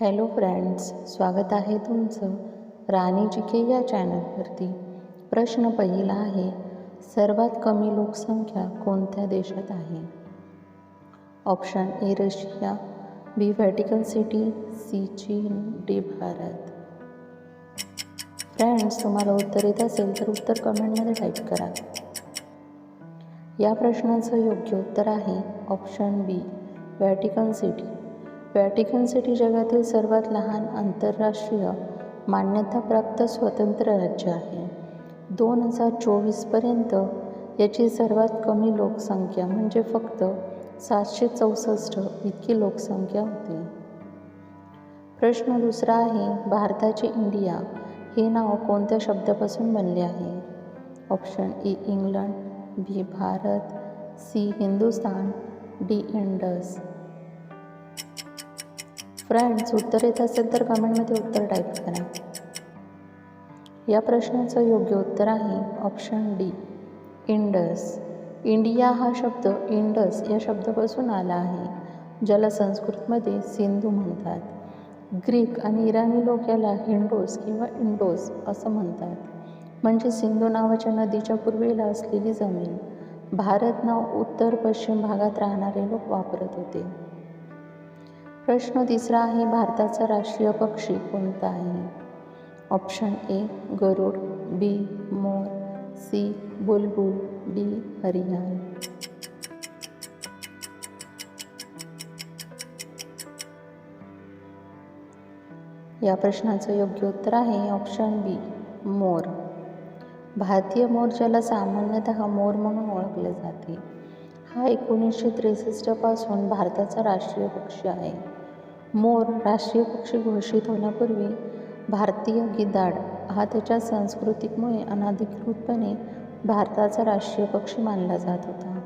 Hello friends स्वागत आहे तुमचं राणी जी के या चॅनलवरती. प्रश्न पहिला आहे सर्वात कमी लोकसंख्या कोणत्या देशात आहे? Option A Russia B Vatican City C चीन डी भारत. फ्रेंड्स तुम्हाला उत्तर येत असेल तर उत्तर कमेंटमध्ये टाईप करा. या प्रश्नाचं योग्य उत्तर आहे option B Vatican City. Vatican City जगातील सर्वात लहान आंतरराष्ट्रीय मान्यताप्राप्त स्वतंत्र राज्य आहे. दोन हजार चोवीसपर्यंत याची सर्वात कमी लोकसंख्या म्हणजे फक्त सातशे चौसष्ट इतकी लोकसंख्या होती. प्रश्न दुसरा आहे भारताचे इंडिया हे नाव कोणत्या शब्दापासून बनले आहे? Option A England B Bharat C Hindustan D Indus. Friends उत्तर येत असेल तर कमेंटमध्ये उत्तर टाईप करा. या प्रश्नाचं योग्य उत्तर आहे ऑप्शन डी इंडस इंडिया हा शब्द इंडस या शब्दापासून आला आहे ज्याला संस्कृतमध्ये सिंधू म्हणतात. ग्रीक आणि इराणी लोक याला हिंडोस किंवा इंडोस असं म्हणतात. म्हणजे सिंधू नावाच्या नदीच्या पूर्वेला असलेली जमीन. भारत नाव उत्तर पश्चिम भागात राहणारे लोक वापरत होते. प्रश्न तिसरा आहे भारताचा राष्ट्रीय पक्षी कोणता आहे? ऑप्शन ए गरुड बी मोर सी बुलबुल डी हरियाण. या प्रश्नाचं योग्य उत्तर आहे ऑप्शन बी मोर. भारतीय मोर ज्याला सामान्यतः मोर म्हणून ओळखले जाते. हा एकोणीसशे त्रेसष्टपासून भारताचा राष्ट्रीय पक्षी आहे. मोर राष्ट्रीय पक्षी घोषित होण्यापूर्वी भारतीय गिधाड हा त्याच्या संस्कृतीमुळे अनाधिकृतपणे भारताचा राष्ट्रीय पक्षी मानला जात होता.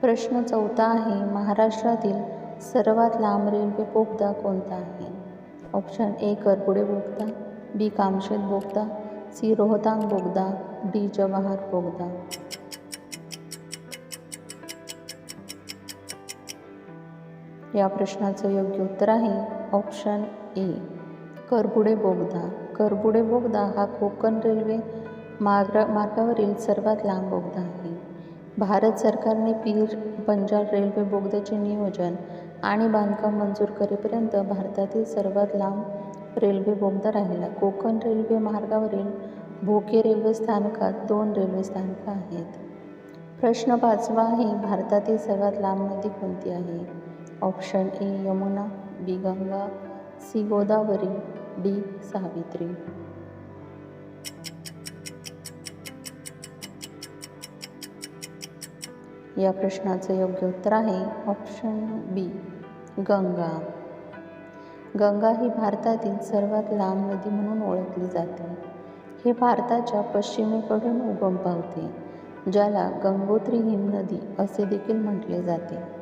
प्रश्न चौथा आहे महाराष्ट्रातील सर्वात लांब रेल्वे बोगदा कोणता आहे? ऑप्शन ए करपुडे बोगदा बी कामशेत बोगदा सी रोहतांग बोगदा डी जवाहर बोगदा. या प्रश्नाचं योग्य उत्तर आहे ऑप्शन ए करबुडे बोगदा. करबुडे बोगदा हा कोकण रेल्वे मार्ग मार्गावरील सर्वात लांब बोगदा आहे. भारत सरकारने पीर पंजाब रेल्वे बोगद्याचे नियोजन आणि बांधकाम मंजूर करेपर्यंत भारतातील सर्वात लांब रेल्वे बोगदा राहिला. कोकण रेल्वे मार्गावरील भोके रेल्वे स्थानकात दोन रेल्वे स्थानकं आहेत. प्रश्न पाचवा आहे भारतातील सर्वात लांब नदी कोणती आहे? Option A Yamuna B Ganga C Godavari D Savitri. या प्रश्नाचं योग्य उत्तर आहे ऑप्शन बी गंगा. गंगा ही भारतातील सर्वात लांब नदी म्हणून ओळखली जाते. हे भारताच्या पश्चिमेकडून उगम पावते ज्याला गंगोत्री हिमनदी असे देखील म्हटले जाते.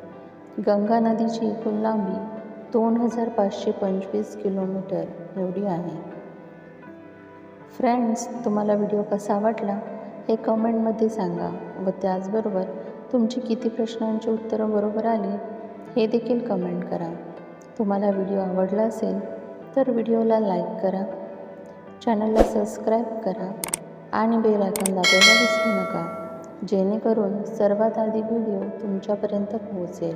गंगा नदीची एकूण लांबी दोन हजार पाचशे पंचवीस किलोमीटर एवढी आहे. फ्रेंड्स तुम्हाला व्हिडिओ कसा वाटला हे कमेंटमध्ये सांगा व त्याचबरोबर तुमची किती प्रश्नांची उत्तरं बरोबर आली हे देखील कमेंट करा. तुम्हाला व्हिडिओ आवडला असेल तर व्हिडिओला लाईक करा चॅनलला सबस्क्राईब करा आणि बेल आयकॉन दाबायला विसरू नका जेणेकरून सर्वात आधी व्हिडिओ तुमच्यापर्यंत पोहोचेल.